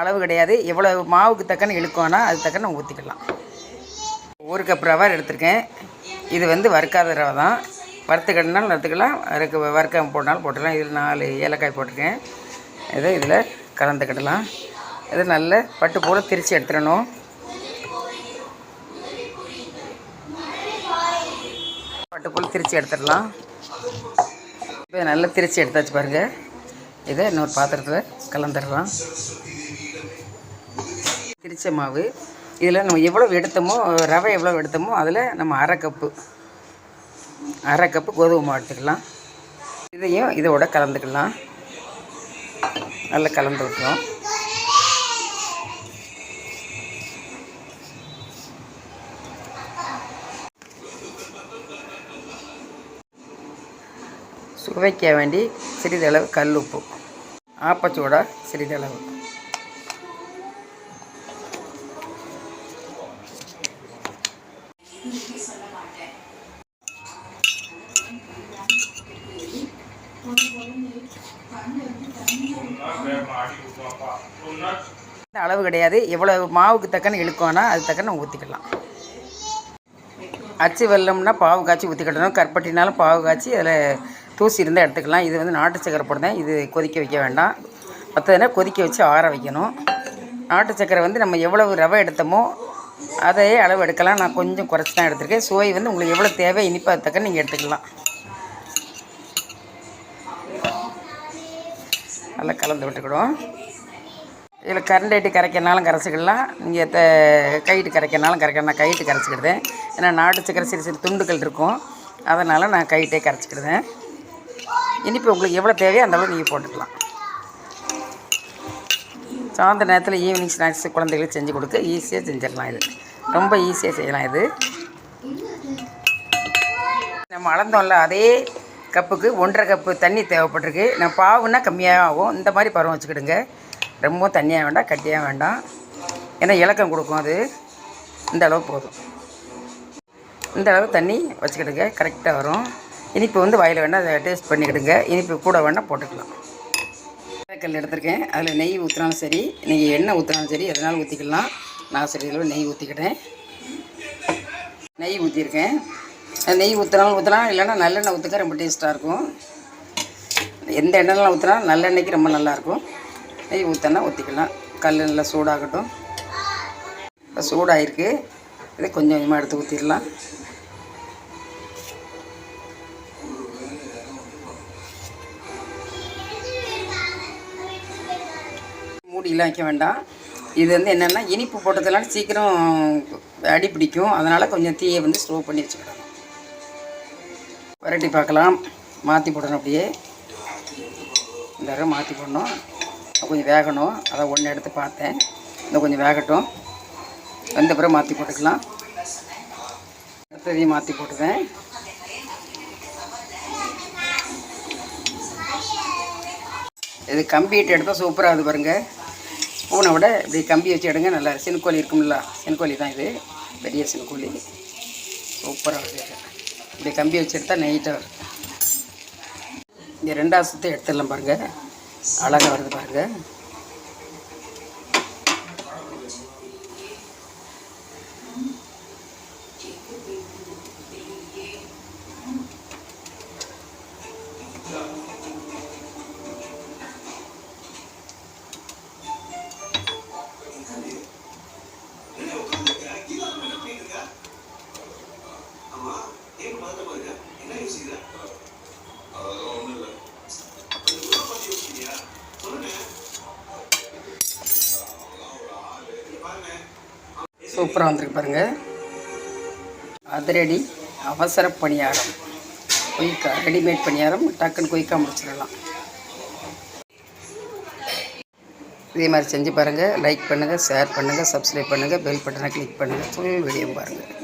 அளவு கிடையாது. எவ்வளோ மாவுக்கு தக்கன இழுக்கோனா அது தக்கன ஊற்றிக்கலாம் ஒரு கப் ரவை எடுத்திருக்கேன். இது வந்து வறுக்காத ரவை தான். வறுத்துக்கணுனாலும் வறுத்துக்கலாம். வறுக்க வறுக்காம போட்டாலும் போட்டுக்கலாம். இதில் நாலு ஏலக்காய் போட்டிருக்கேன். இதை இதில் கலந்துக்கிடலாம் இது நல்ல பட்டு போல் திரித்து எடுத்துடணும். பட்டு போல் திரித்து எடுத்துடலாம். இப்போ நல்லா திரித்து எடுத்தாச்சு பாருங்கள் இதை இன்னொரு பாத்திரத்தில் கலந்துடலாம். திரிச்ச மாவு. இதில் நம்ம எவ்வளோ எடுத்தோமோ ரவை எவ்வளோ எடுத்தோமோ அதில் நம்ம அரை கப்பு. அரை கப்பு கோதுமை மாவு எடுத்துக்கலாம். இதையும் இதோட கலந்துக்கலாம். நல்லா கலந்து விட்டுறோம் சுவைக்க வேண்டி சிறிதளவு கல் உப்பு. ஆப்பச்சூடாக சிறிதளவு. அளவு கிடையாது. எவ்வளோ மாவுக்கு தக்கன இழுக்கோன்னா அது தக்கன ஊற்றிக்கலாம் அச்சு வெல்லம்னா பாவு காய்ச்சி ஊற்றிக்கிட்டணும் கருப்பட்டினாலும் பாவு காய்ச்சி அதில் தூசி இருந்தால் எடுத்துக்கலாம். இது வந்து நாட்டு சக்கரை போடுறேன். இது கொதிக்க வைக்க வேண்டாம். மற்றதுனா கொதிக்க வச்சு ஆற வைக்கணும். நாட்டு சக்கரை வந்து நம்ம எவ்வளவு ரவை எடுத்தோமோ அதையே அளவு எடுக்கலாம். நான் கொஞ்சம் குறைச்சி தான் எடுத்திருக்கேன். சுவை வந்து உங்களுக்கு எவ்வளோ தேவை இனிப்பாக தக்க நீங்கள் எடுத்துக்கலாம். நல்லா கலந்து விட்டுக்கிடுவோம். இதில் கரண்டேட்டு கரைக்கிறனாலும் கரைச்சிக்கிடலாம். நீங்கள் த கைட்டு கரைக்கிறனாலும் கரைக்கணும் நான் கைட்டு கரைச்சிக்கிடுதேன். ஏன்னா நாட்டு சக்கரை சிறு சிறு துண்டுகள் இருக்கும். அதனால் நான் கைட்டே கரைச்சிக்கிடுதேன். இனிப்பு உங்களுக்கு எவ்வளோ தேவையோ அந்தளவு நீங்கள் போட்டுக்கலாம். சாயந்தர நேரத்தில் ஈவினிங் ஸ்நாக்ஸ் குழந்தைகளுக்கு செஞ்சு கொடுக்க ஈஸியாக செஞ்சிடலாம் இது. ரொம்ப ஈஸியாக செய்யலாம் இது. நம்ம அளந்தோம்ல அதே கப்புக்கு ஒன்றரை கப்பு தண்ணி தேவைப்பட்டிருக்கு. நான் பாவுன்னா கம்மியாக ஆகும் இந்த மாதிரி பருவம் வச்சுக்கிடுங்க. ரொம்ப தண்ணியாக வேண்டாம் கட்டியாக வேண்டாம். ஏன்னா இலக்கம் கொடுக்கும் அது. இந்த அளவு போதும். இந்த அளவு தண்ணி வச்சுக்கிடுங்க. கரெக்டாக வரும். இனிப்பு வந்து வாயில் வேணால் அதை டேஸ்ட் பண்ணிக்கிடுங்க. இனிப்பு கூட வேணால் போட்டுக்கலாம். கல் எடுத்திருக்கேன். அதில் நெய் ஊற்றினாலும் சரி நீங்கள் எண்ணெய் ஊற்றினாலும் சரி எதனாலும் ஊற்றிக்கலாம் நான் சரி நெய் ஊற்றிக்கிட்டேன் நெய் ஊற்றிருக்கேன் நெய் ஊற்றினாலும் ஊற்றலாம் இல்லைன்னா நல்லெண்ணெய் ஊற்றுக்க ரொம்ப டேஸ்ட்டாக இருக்கும். எந்த எண்ணெய்லாம் ஊற்றினா நல்லெண்ணெய்க்கு ரொம்ப நல்லாயிருக்கும் நெய் ஊற்றினா ஊற்றிக்கலாம் கல் நல்லா சூடாகட்டும். இப்போ சூடாகிருக்கு இதை கொஞ்சம் கொஞ்சமாக எடுத்து ஊற்றிடலாம் மூடிலாம் வைக்க வேண்டாம். இது வந்து என்னென்னா இனிப்பு போட்டதெல்லாம் சீக்கிரம் அடி பிடிக்கும் அதனால் கொஞ்சம் தீயை வந்து ஸ்லோ பண்ணி வச்சுக்கலாம் வரட்டி பார்க்கலாம். மாற்றி போடணும் அப்படியே. இந்த தடவை மாற்றி போடணும். கொஞ்சம் வேகணும். அதை ஒன்று எடுத்து பார்த்தேன். இன்னும் கொஞ்சம் வேகட்டும். வந்த பிறகு மாற்றி போட்டுக்கலாம். அடுத்ததையும் மாற்றி போட்டுவேன் இது கம்பி இட்டு எடுத்தால் சூப்பராக அது பாருங்கள் பூனை விட இப்படி கம்பி வச்சு எடுங்க நல்லா சினுக்கோழி இருக்கும்ல. சினுக்கோழி தான் இது. பெரிய சினுக்கோழி சூப்பராக இருக்குது இப்படி கம்பி வச்சு நைட்டாக வரும் இந்த ரெண்டாவது சுற்றி எடுத்துடலாம் பாருங்கள் அழகாக வருது பாருங்கள் சூப்பராக வந்திருக்கு பாருங்கள் அதிரடி அவசர பணியாரம். குயிக்கா ரெடிமேட் பணியாரம் டக்குன்னு குயிக்காக முடிச்சிடலாம். இதே மாதிரி செஞ்சு பாருங்கள் லைக் பண்ணுங்கள் ஷேர் பண்ணுங்கள் சப்ஸ்கிரைப் பண்ணுங்கள் பெல் பட்டனை கிளிக் பண்ணுங்கள் ஃபுல் வீடியோ பாருங்கள்